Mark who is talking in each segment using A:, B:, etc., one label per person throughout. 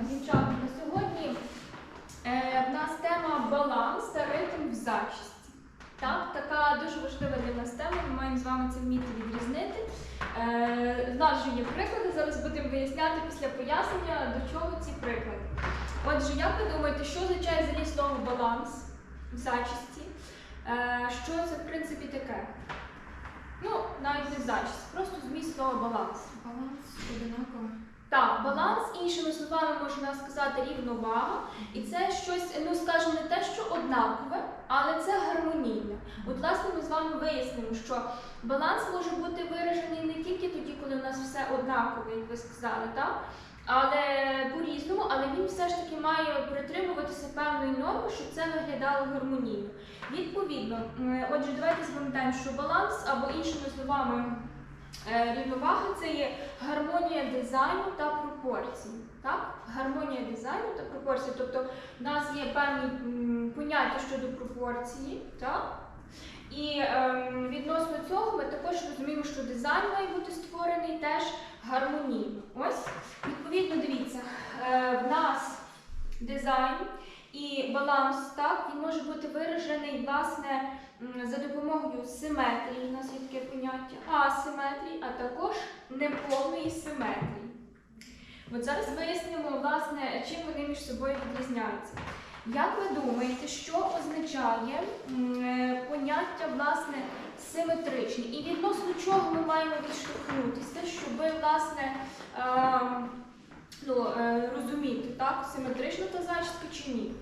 A: Дівчата, на сьогодні е, в нас тема баланс та ритм в зачісті. Так, така дуже важлива для нас тема, ми маємо з вами це вміти відрізнити. Е, в нас вже є приклади, зараз будемо виясняти після пояснення, до чого ці приклади. Отже, як ви думаєте, що означає взагалі слово баланс в зачісті? Е, що це в принципі таке? Ну, навіть не зачіс, просто зміст слова баланс.
B: Баланс одинаково.
A: Так, баланс, іншими словами, можна сказати рівновага. І це щось, ну скажімо, не те, що однакове, але це гармонійне. От, власне, ми з вами вияснимо, що баланс може бути виражений не тільки тоді, коли у нас все однакове, як ви сказали, так? Але по-різному, але він все ж таки має притримуватися певної норми, щоб це виглядало гармонійно. Відповідно, отже, давайте запам'ятаємо, що баланс або іншими словами е, рівновага це є гармонія дизайну та пропорцій. Так? Гармонія дизайну та пропорцій. Тобто в нас є певні поняття щодо пропорції. Так? І ем, відносно цього ми також розуміємо, що дизайн має бути створений теж гармонійно. Ось, відповідно, дивіться, е, в нас дизайн і баланс, так, він може бути виражений, власне, за допомогою симетрії, у нас є таке поняття, асиметрії, а також неповної симетрії. От зараз вияснимо, власне, чим вони між собою відрізняються. Як ви думаєте, що означає е, поняття власне симетричні? І відносно чого ми маємо відштовхнутися, щоб власне е, ну, е, розуміти, так, симетрична та зачіска чи ні?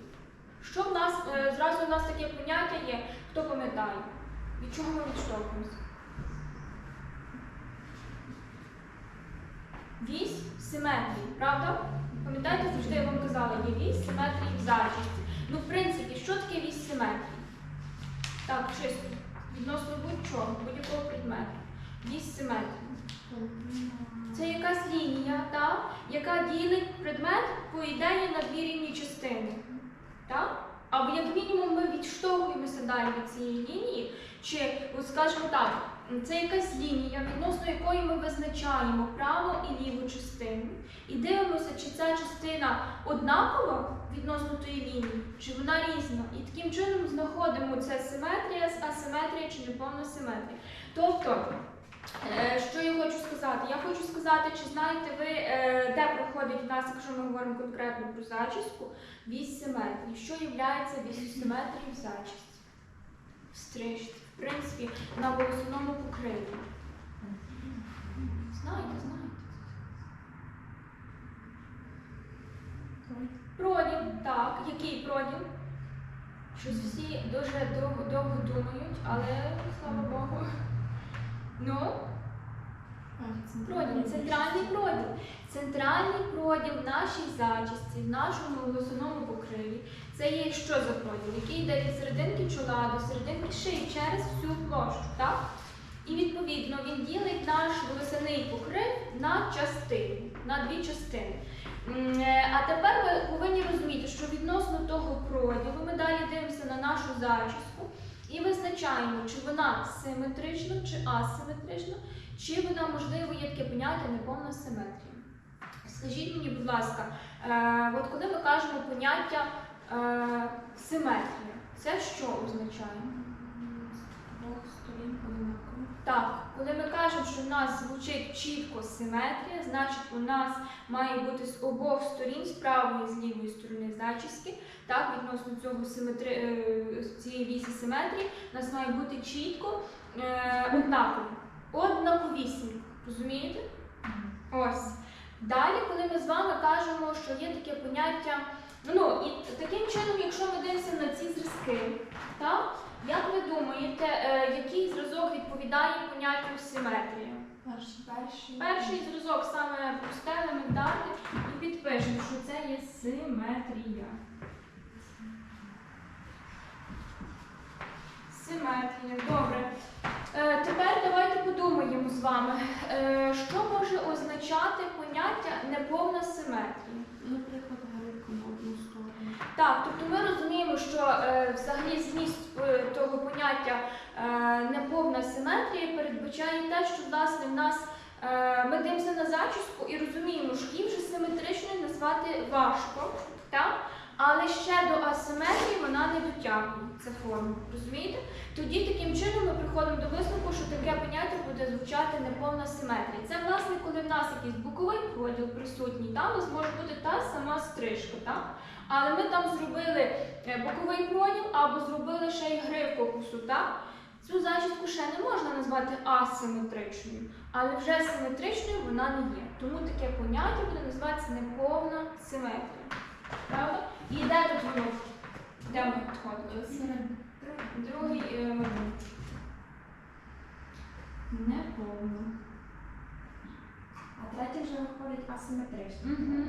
A: Що в нас зразу у нас таке поняття є, хто пам'ятає? Від чого ми відштовхуємося? Вісь симетрії, правда? Пам'ятаєте, завжди я вам казала, є вісь симетрії в зачісті. Ну, в принципі, що таке вісь симетрії? Так, чисто. Відносно будь-чого, будь-якого предмету. Вісь симетрії. Це якась лінія, та, яка ділить предмет, по ідеї, на дві рівні частини. Так? Або як мінімум ми відштовхуємося далі від цієї лінії, чи, скажімо так, це якась лінія, відносно якої ми визначаємо праву і ліву частину. І дивимося, чи ця частина однакова відносно тої лінії, чи вона різна. І таким чином знаходимо це симетрія, асиметрія чи неповна симетрія. Тобто, е, що я хочу сказати? Я хочу сказати, чи знаєте ви, е, де проходить в нас, якщо ми говоримо конкретно про зачіску, вісь симетрії. Що є віссю симетрії в зачісті? В стрижці. В принципі, на волосяному покриві. Знаєте, знаєте. Проділ, так. Який проділ? Щось всі дуже довго, довго думають, але слава Богу. Ну, проділ, центральний проділ. Центральний проділ в нашій зачісті, в нашому волосяному покриві. Це є що за проділ, який йде від серединки чола до серединки шиї через всю площу. так? І відповідно він ділить наш волосяний покрив на частини, на дві частини. Е, А тепер ми повинні розуміти, що відносно того проділу ми далі дивимося на нашу зачіску визначаємо, чи вона симетрична, чи асиметрична, чи вона, можливо, є таке поняття неповна симетрія. Скажіть мені, будь ласка, е, от коли ми кажемо поняття е, симетрія, це що означає?
B: Двох сторін.
A: Так, коли ми кажемо, що в нас звучить чітко симетрія, значить у нас має бути з обох сторін, з правої і з лівої сторони зачіски, так, відносно цього симетри... е, цієї вісі симетрії, у нас має бути чітко е, однаково. Однаковісінько. Розумієте? Ось. Далі, коли ми з вами кажемо, що є таке поняття, ну і таким чином, якщо ми дивимося на ці зразки, так, як ви думаєте, е, який зразок відповідає поняттю симетрія?
B: Перший. Перший.
A: Перший зразок саме просте, елементарне, і підпишемо, що це є симетрія. Симетрія, добре. Е, тепер давайте подумаємо з вами, е, що може означати поняття неповна симетрія.
B: Наприклад, грибка на одну сторону.
A: Так, тобто ми розуміємо, що е, взагалі зміст е, того поняття е, неповна симетрія передбачає те, що власне в нас е, ми дивимося на зачіску і розуміємо, що їм вже симетричною назвати важко? Але ще до асиметрії вона не дотягує ця форма. Розумієте? Тоді таким чином ми приходимо до висновку, що таке поняття буде звучати неповна симетрія. Це власне, коли в нас якийсь боковий проділ присутній, там у нас може бути та сама стрижка. Так? Але ми там зробили е, боковий проділ або зробили ще й гривку косу, так? Цю зачіску ще не можна назвати асиметричною, але вже симетричною вона не є. Тому таке поняття буде називатися неповна симетрія. Правда? І де тут воно? Де ми підходимо? Другий е, малюнок. Неповна.
B: А третє вже виходить асиметрично.
A: Угу.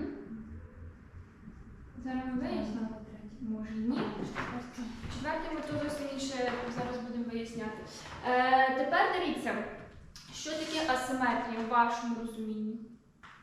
A: Зараз ми вияснимо.
B: Третє.
A: Може ні. Четвертий ми то зовсім інше зараз будемо виясняти. Е, тепер дивіться, що таке асиметрія в вашому розумінні.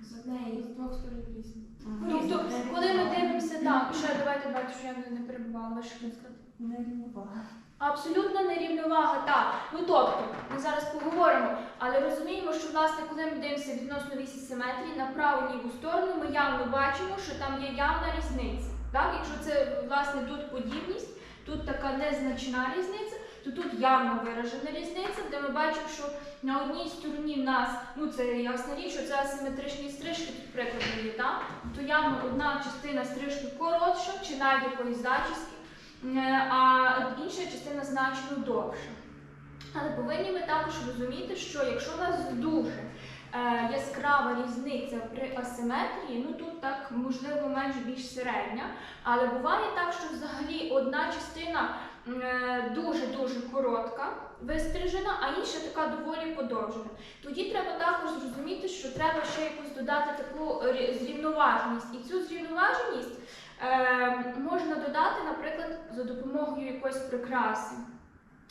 B: З однієї, з двох сторон різні.
A: Тобто, коли ми дивимося так, ще давайте давайте, що я не, перебувала, ви що сказати?
B: Нерівновага.
A: Абсолютна нерівновага, так. Ну тобто, ми зараз поговоримо, але розуміємо, що власне, коли ми дивимося відносно вісі симетрії на праву ліву сторону, ми явно бачимо, що там є явна різниця. Так? Якщо це власне тут подібність, тут така незначна різниця, то тут явно виражена різниця, де ми бачимо, що на одній стороні в нас, ну це ясна річ, що це асиметричні стрижки, тут приклад є, так? то явно одна частина стрижки коротша, чи навіть якоїсь зачіски. Е, а інша частина значно довша. Але повинні ми також розуміти, що якщо у нас дуже е, яскрава різниця при асиметрії, ну тут так можливо менш більш середня, але буває так, що взагалі одна частина дуже-дуже коротка, вистрижена, а інша така доволі подовжена. Тоді треба також зрозуміти, що треба ще якусь додати таку зрівноваженість. І цю зрівноваженість е, можна додати, наприклад, за допомогою якоїсь прикраси.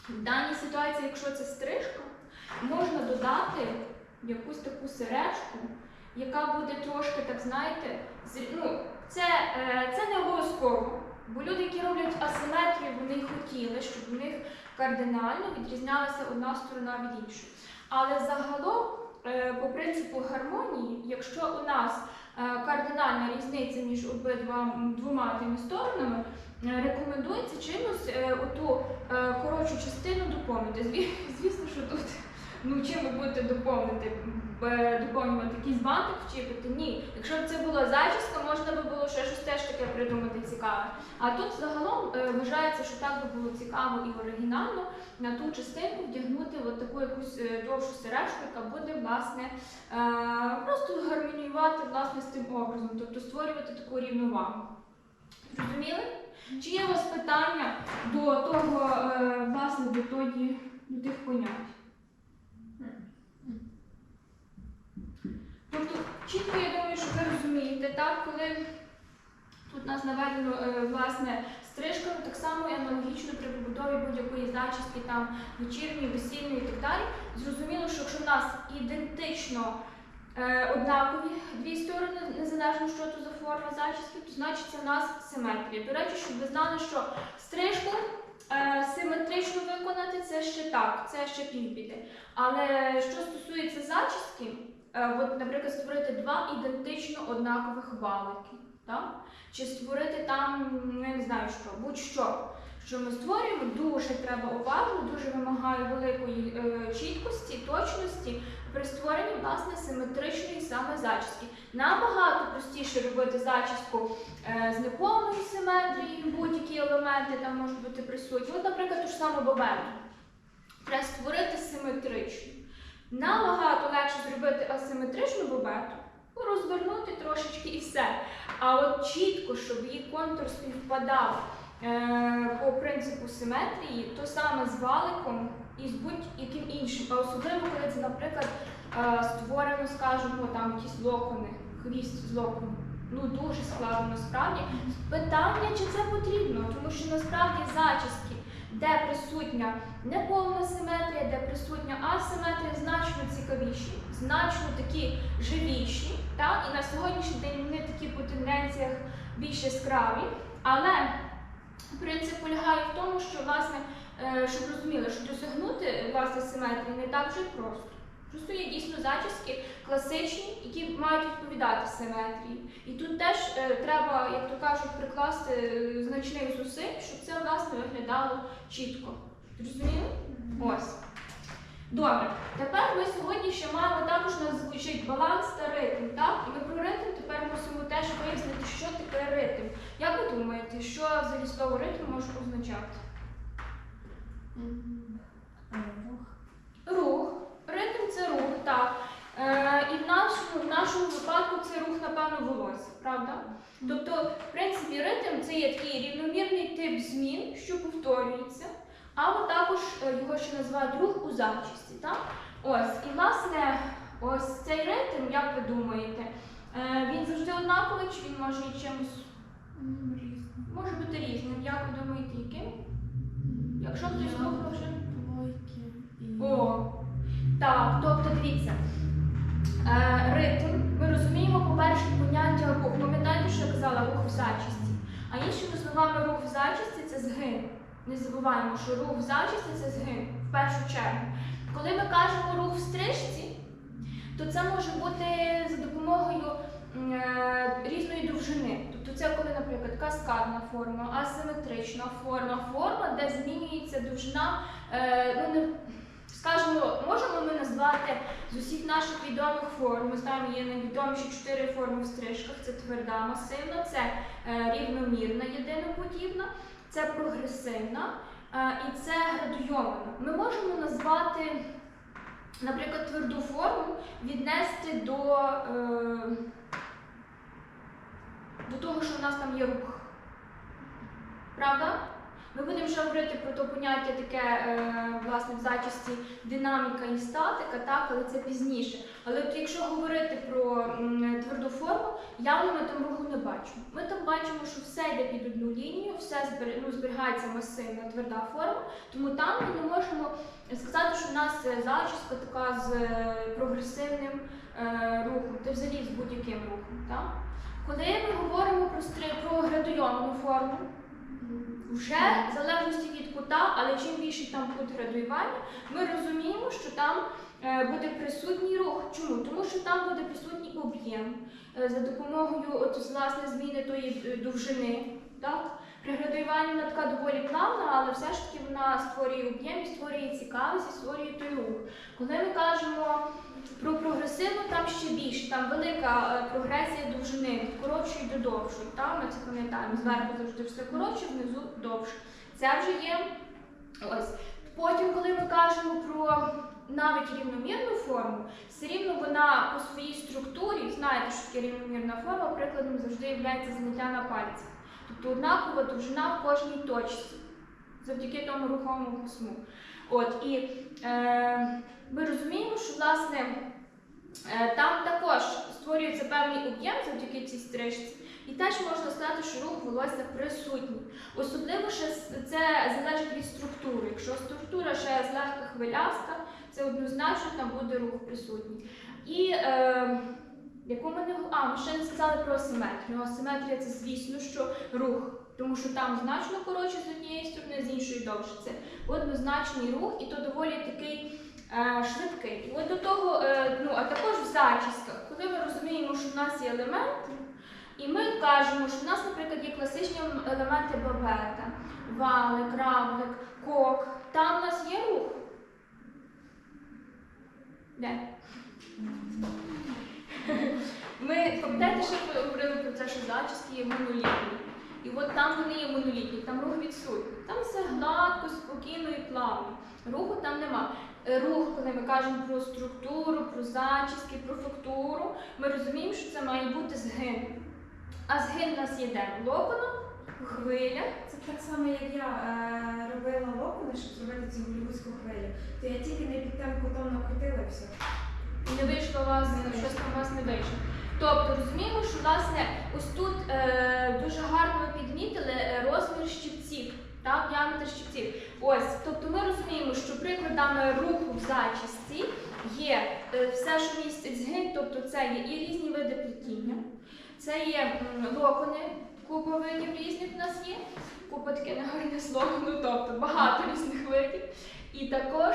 A: В даній ситуації, якщо це стрижка, можна додати якусь таку сережку, яка буде трошки, так знаєте, зрі- ну, це, е, це не обов'язково. Бо люди, які роблять асиметрію, вони хотіли, щоб в них кардинально відрізнялася одна сторона від іншої. Але загалом, е, по принципу гармонії, якщо у нас е, кардинальна різниця між обидва двома тими сторонами, е, рекомендується чимось оту коротшу частину доповнити. Звісно, що тут ну чим ви будете доповнити, доповнювати якийсь бантик вчепити? Ні. Якщо б це була зачіска, можна би було ще щось теж таке придумати цікаве. А тут загалом е, вважається, що так би було цікаво і оригінально на ту частинку вдягнути от таку якусь е, довшу сережку, яка буде власне е, просто гармоніювати власне з тим образом, тобто створювати таку рівновагу. Зрозуміли? Чи є у вас питання до того, власне, до, тої, до тих понять? Тобто, чітко я думаю, що ви розумієте, так, коли тут у нас наведено е, власне стрижка, так само і аналогічно при побудові будь-якої зачіски, там вечірньої, весільної і так далі. Зрозуміло, що якщо в нас ідентично е, однакові дві сторони, незалежно що то за форма зачіски, то значить це в нас симетрія. До речі, щоб ви знали, що стрижку е, симетрично виконати це ще так, це ще півбіди. Але що стосується зачіски, от, наприклад, створити два ідентично однакових валики, так? чи створити там, ну, я не знаю що, будь-що. Що ми створюємо, дуже треба уважно, дуже вимагає великої е, чіткості, точності при створенні власне симетричної саме зачіски. Набагато простіше робити зачіску е, з неповною симетрією, будь-які елементи там можуть бути присутні. От, наприклад, ту ж саму бабету. Треба створити симетричну. Набагато легше зробити асиметричну бабету, ну, розвернути трошечки і все. А от чітко, щоб її контур співпадав е, по принципу симетрії, то саме з валиком і з будь-яким іншим. А особливо, коли це, наприклад, е, створено, скажімо, там якісь локони, хвіст з локону. Ну дуже складно насправді. Питання, чи це потрібно, тому що насправді зачіски, де присутня неповна симетрія, де присутня асиметрія, значно цікавіші, значно такі живіші. Так? І на сьогоднішній день вони такі по тенденціях більш яскраві. Але принцип полягає в тому, що власне, е, щоб розуміли, що досягнути власне симетрії не так вже просто. Просто є дійсно зачіски класичні, які мають відповідати симетрії. І тут теж е, треба, як то кажуть, прикласти е, значних зусиль, щоб це власне виглядало чітко. Зрозуміли? Ось. Добре, тепер ми сьогодні ще маємо також у нас звучить баланс та ритм. Так? І ми про ритм тепер мусимо теж вияснити, що таке ритм. Як ви думаєте, що взагалі слово ритм може означати?
B: Рух.
A: Рух. Це рух, так. Е, і в нашому, в нашому випадку це рух, напевно, волосся, правда? Тобто, в принципі, ритм це є такий рівномірний тип змін, що повторюється, або також е, його ще називають рух у зачісті. Так? Ось, і власне, ось цей ритм, як ви думаєте, е, він завжди однаковий, чи він може і чимось
B: Різно.
A: може бути різним? Як ви думаєте, яким? Якщо хтось слухав вже. О, так, тобто дивіться. Е, ритм, ми розуміємо, по-перше, поняття рух. Пам'ятаєте, що я казала рух в зачисті. А іншими словами, рух в зачисті це згин. Не забуваємо, що рух в зачисті це згин в першу чергу. Коли ми кажемо рух в стрижці, то це може бути за допомогою е, різної довжини. Тобто це коли, наприклад, каскадна форма, асиметрична форма, форма, де змінюється довжина, е, ну скажімо, можемо ми назвати з усіх наших відомих форм. Ми знаємо, є найвідоміші чотири форми в стрижках: це тверда, масивна, це е, рівномірна, єдиноподібна, це прогресивна е, і це градуйована. Ми можемо назвати, наприклад, тверду форму віднести до, е, до того, що в нас там є рух. Правда? Ми будемо ще говорити про то поняття таке, е, власне, в зачисті динаміка і статика, так, але це пізніше. Але от якщо говорити про тверду форму, явно ми там руху не бачимо. Ми там бачимо, що все йде під одну лінію, все ну, зберігається масивна тверда форма, тому там ми не можемо сказати, що в нас е, зачіска така з е, прогресивним рухом, та взагалі з будь-яким рухом. Так? Коли ми говоримо про, про градуйовану форму, вже в залежності від кута, але чим більший там кут градуювання, ми розуміємо, що там е, буде присутній рух. Чому? Тому що там буде присутній об'єм е, за допомогою от, власне, зміни тої е, довжини. Так? При градуюванні вона така доволі плавна, але все ж таки вона створює об'єм, створює цікавість, і створює той рух. Коли ми кажемо про прогресивну, там ще більше, там велика е, прогресія довжини від коротшої до довшої. Так? Ми це пам'ятаємо, зверху завжди все коротше, внизу довше. Це вже є ось. Потім, коли ми кажемо про навіть рівномірну форму, все рівно вона по своїй структурі, знаєте, що таке рівномірна форма, прикладом завжди є зняття на пальцях. Тобто однакова довжина в кожній точці, завдяки тому рухомому письму. От, і е, ми розуміємо, що власне е, там також створюється певний об'єм завдяки цій стрижці, і теж можна сказати, що рух волосся присутній. Особливо ще це залежить від структури. Якщо структура ще злегка хвиляста, це однозначно там буде рух присутній. І е, яку ми не а, ми ще не сказали про асиметрію. Асиметрія це, звісно, що рух, тому що там значно коротше з однієї сторони, з іншої довше. Це однозначний рух, і то доволі такий швидкий. І от до того, е, ну а також в зачісках, коли ми розуміємо, що в нас є елементи, і ми кажемо, що в нас, наприклад, є класичні елементи бабета, валик, равлик, кок. Там в нас є рух. Де? Ми пам'ятаєте, що говорили про це, що зачіски є монолітні. І от там вони є монолітні, там рух відсутній. Там все гладко, спокійно і плавно. Руху там нема. Е, Рух, коли ми кажемо про структуру, про зачіски, про фактуру, ми розуміємо, що це має бути згин. А згин у нас є де? Локоном, у хвилях.
B: Це так само, як я е, робила локони, щоб зробити цю голівудську хвилю. То я тільки не під тим кутом накрутила і все.
A: І не вийшло у вас, щось там у вас не вийшло. Тобто розуміємо, що власне ось тут е, дуже гарно підмітили е, розмір щипців, так, діаметр щипців. Ось, тобто ми розуміємо, що прикладами руху в зачісті є е, все, що містить згин, тобто це є і різні види плетіння, це є локони, купа різних у нас є, купа таке негарне слово, ну тобто багато різних видів. І також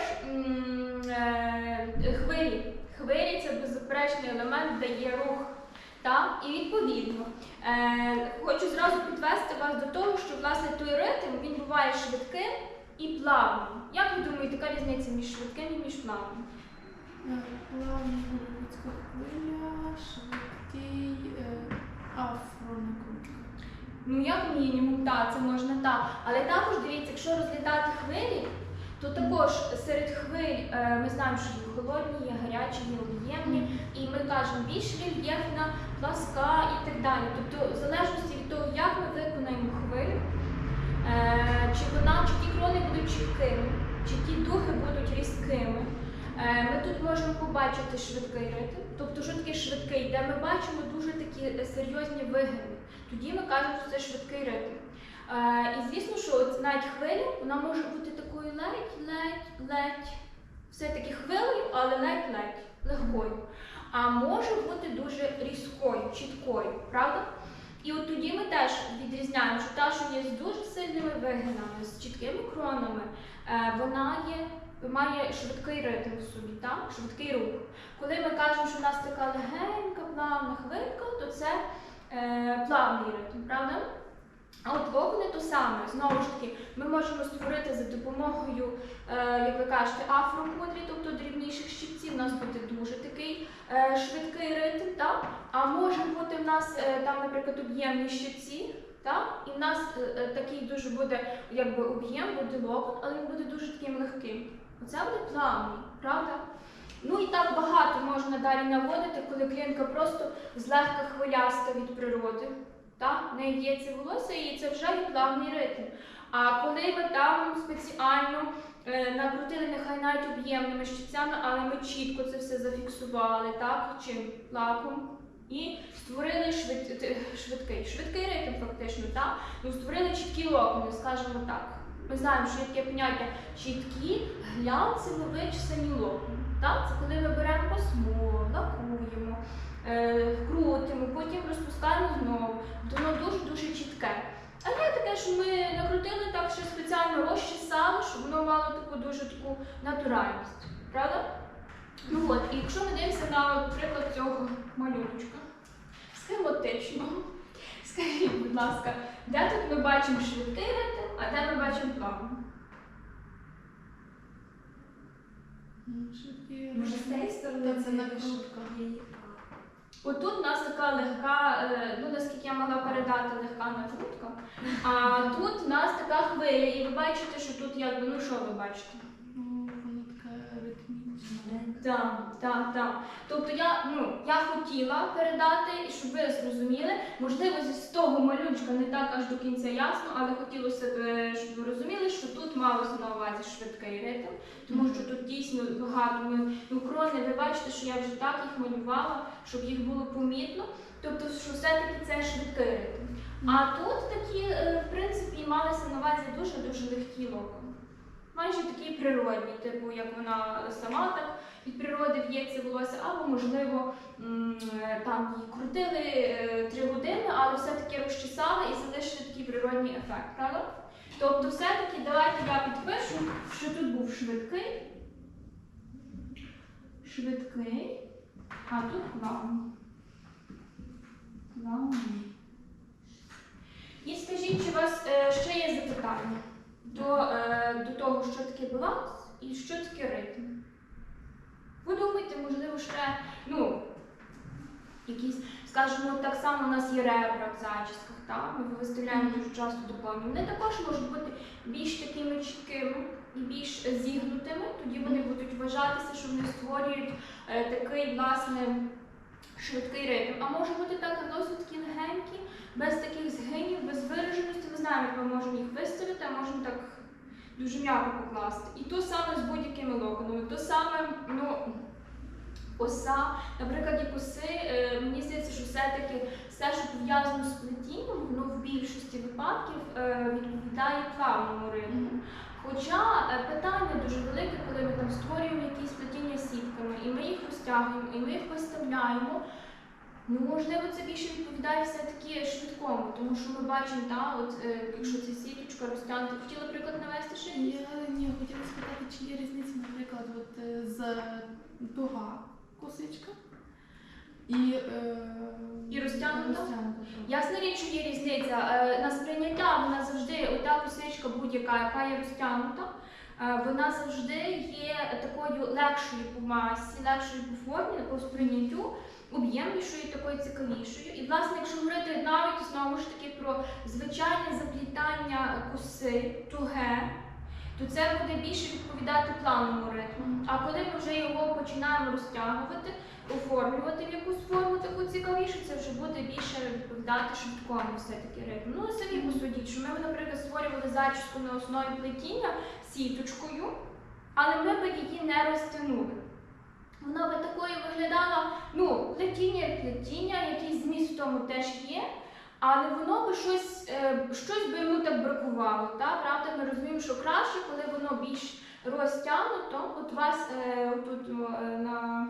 A: е, хвилі. Хвилі це беззаперечний елемент, де є рух. Так? І відповідно, е, хочу зразу підвести вас до того, що власне той ритм він буває швидким і плавним. Як ви думаєте, яка різниця між швидким і між плавним?
C: Плавна голівудська хвиля, швидкий е.
A: Ну, як мінімум, так, це можна так. Але також дивіться, якщо розглядати хвилі, то також серед хвиль е, ми знаємо, що є холодні, є гарячі, є об'ємні, і ми кажемо більш рельєфна, пласка і так далі. Тобто, в залежності від того, як ми виконаємо хвилю, е, чи вона, чи ті крони будуть чіткими, чи ті духи будуть різкими. Е, Ми тут можемо побачити швидкий ритм, тобто що таке швидкий, де ми бачимо дуже такі серйозні вигини. Тоді ми кажемо, що це швидкий ритм. І звісно, що от навіть хвиля вона може бути такою ледь, ледь, ледь, все-таки хвилею, але ледь-ледь, легкою. А може бути дуже різкою, чіткою, правда? І от тоді ми теж відрізняємо, що та, що є з дуже сильними вигинами, з чіткими кронами, е, вона є, має швидкий ритм в собі, так? швидкий рух. Коли ми кажемо, що у нас така легенька, плавна хвилька, то це е, плавний ритм, правда? А от вогни то саме, знову ж таки, ми можемо створити за допомогою, е, як ви кажете, афрокудрі, тобто дрібніших щипців, у нас буде дуже такий е, швидкий ритм, так? а може бути в нас е, там, наприклад, об'ємні щипці, так? і в нас е, е, такий дуже буде якби об'єм, буде локон, але він буде дуже таким легким. Оце буде плавний, правда? Ну і так багато можна далі наводити, коли клінка просто злегка хвиляста від природи. Так? В неї в'ється волосся і це вже є плавний ритм. А коли ми там спеціально е, накрутили нехай навіть об'ємними щипцями, але ми чітко це все зафіксували, так? Чим лаком. І створили швид... швидкий, швидкий ритм фактично, так? Ну, створили чіткі локони, скажімо так. Ми знаємо, що є таке поняття чіткі, глянцево вичесані локони. Так? Це коли ми беремо пасмо, лакуємо, е, крутимо, потім розпускаємо знову. Тобто воно дуже-дуже чітке. А є таке, що ми накрутили так, що спеціально розчесали, щоб воно мало таку дуже таку натуральність. Правда? Ну от, і якщо ми дивимося на приклад цього малюночка, схематичного, скажіть, будь ласка, де тут ми бачимо швидкий ритм, а де ми бачимо плавний?
C: Швидкий
B: Може, з цієї сторони
C: це накрутка.
A: Отут у нас така легка, е, ну наскільки я могла передати легка накрутка. А тут у нас така хвиля, і ви бачите, що тут якби, ну що ви бачите? Так, так, так. Тобто я, ну, я хотіла передати, і щоб ви зрозуміли, можливо, з того малюнчика не так аж до кінця ясно, але хотілося б, е, щоб ви розуміли, що тут малося на увазі швидкий ритм, тому що тут дійсно багато ми, ну, крони, ви бачите, що я вже так їх малювала, щоб їх було помітно. Тобто, що все-таки це швидкий ритм. А тут такі, е, в принципі, малися на увазі дуже-дуже легкі локони. Майже такі природні, типу, як вона сама так від природи в'ється волосся, або, можливо, там її крутили е, три години, але все-таки розчесали і залишили такий природній ефект, правда? Тобто, все-таки давайте я підпишу, що тут був швидкий, швидкий, а тут плавний. Плавний. І скажіть, чи у вас е, ще є запитання до, е, до того, що таке баланс і що таке ритм? Ви думаєте, можливо, ще, ну, якісь, скажімо, так само у нас є ребра в зачісках, так? Ми виставляємо дуже часто доповнені. Вони також можуть бути більш такими чіткими і більш зігнутими, тоді вони будуть вважатися, що вони створюють е, такий, власне, швидкий ритм. А може бути так і досить такі легенькі, без таких згинів, без вираженості. Ми знаємо, як ми можемо їх виставити, а можемо так дуже м'яко покласти. І то саме з будь-якими локонами. То саме, ну, коса, на прикладі коси, е, мені здається, що все-таки все, що пов'язано з плетінням, воно в більшості випадків е, відповідає плавному ритму. Хоча е, питання дуже велике, коли ми там створюємо якісь плетіння сітками, і ми їх розтягуємо, і ми їх виставляємо. Ну, можливо, це більше відповідає все-таки швидкому, тому що ми бачимо, та, от, е, якщо ця сіточка розтягнута, хотіла приклад навести ще якийсь?
C: Я ні, хотіла спитати, чи є різниця, наприклад, от, е, з дуга косичка і, е,
A: І розтягнута?
C: розтягнута трохи.
A: Ясна річ, що є різниця. Е, На сприйняття вона завжди, ота косичка будь-яка, яка є розтягнута, е, вона завжди є такою легшою по масі, легшою по формі, по сприйняттю, об'ємнішою, такою цікавішою. І, власне, якщо говорити навіть знову ж таки про звичайне заплітання коси, туге, то це буде більше відповідати плавному ритму. А коли ми вже його починаємо розтягувати, оформлювати в якусь форму таку цікавішу, це вже буде більше відповідати швидкому все-таки ритму. Ну, самі посудіть, що ми, наприклад, створювали зачіску на основі плетіння сіточкою, але ми би її не розтягнули. Вона би такою виглядала, ну, плетіння як плетіння, якийсь зміст в тому теж є, але воно би щось, е, щось би йому так бракувало. Та? Правда, ми розуміємо, що краще, коли воно більш розтягнуто. От у вас е, тут е, на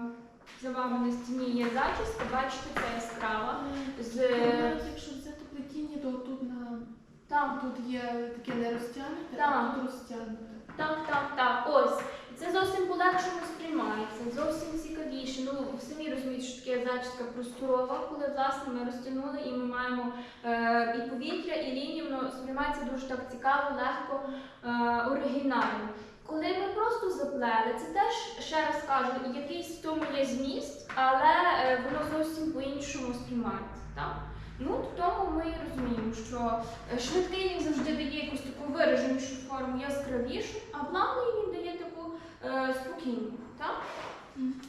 A: за вами на стіні є зачіска, бачите, це яскрава. З
C: Навіть якщо взяти плетіння, то тут на
A: там
C: тут є таке не розтягнуте,
A: Так.
C: а тут розтягнуте.
A: Так, так, так. Ось. І Це зовсім полегшено сприймається, зовсім цікавіше. Ну, ви самі розумієте, що таке зачіска просторова, коли власне ми розтягнули і ми маємо е, і повітря, і лінію, воно сприймається дуже так цікаво, легко, е, оригінально. Коли ми просто заплели, це теж ще раз кажу, якийсь в тому є зміст, але е, воно зовсім по-іншому сприймається. Так? Ну, в тому ми і розуміємо, що е, швидкий він завжди дає якусь таку вираженішу форму, яскравішу, а плавний він дає таку е, спокійну. Так?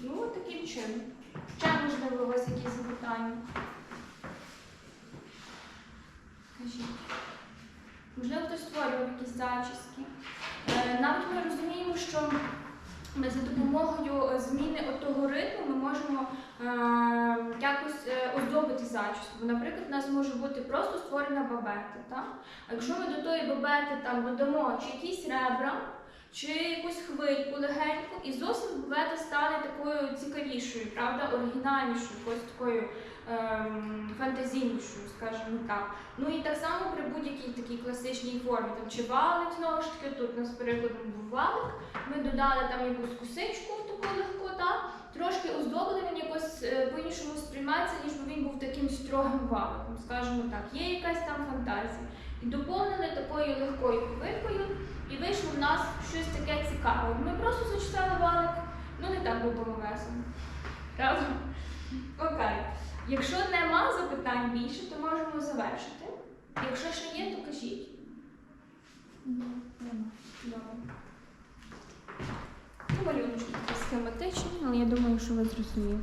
A: Ну, таким чином. Ще можливо у вас якісь запитання? Кажіть. Можливо, хтось створював якісь зачіски. Е, Навіть ми розуміємо, що ми за допомогою е, зміни отого ритму ми можемо е, якось оздобити зачіску. Наприклад, у нас може бути просто створена бабета. Так? А якщо ми до тої бабети там додамо чи якісь ребра, чи якусь хвильку легеньку, і зовсім бабета стане такою цікавішою, правда, оригінальнішою, якоюсь такою ем, фантазійнішою, скажімо так. Ну і так само при будь-якій такій класичній формі, там чи валик, знову ж таки, тут у нас прикладом був валик, ми додали там якусь кусичку таку легку, та, трошки оздобили він якось е, по-іншому сприймається, ніж би він був таким строгим валиком, скажімо так. Є якась там фантазія. І доповнили такою легкою хвилькою, і вийшло в нас щось таке цікаве. Ми просто зачитали валик, ну не так би було весело. Правда? Окей. Якщо нема запитань більше, то можемо завершити. Якщо ще є, то кажіть.
C: Ну, нема.
A: Добре. Ну, малюночки такі схематичні, але я думаю, що ви зрозуміли.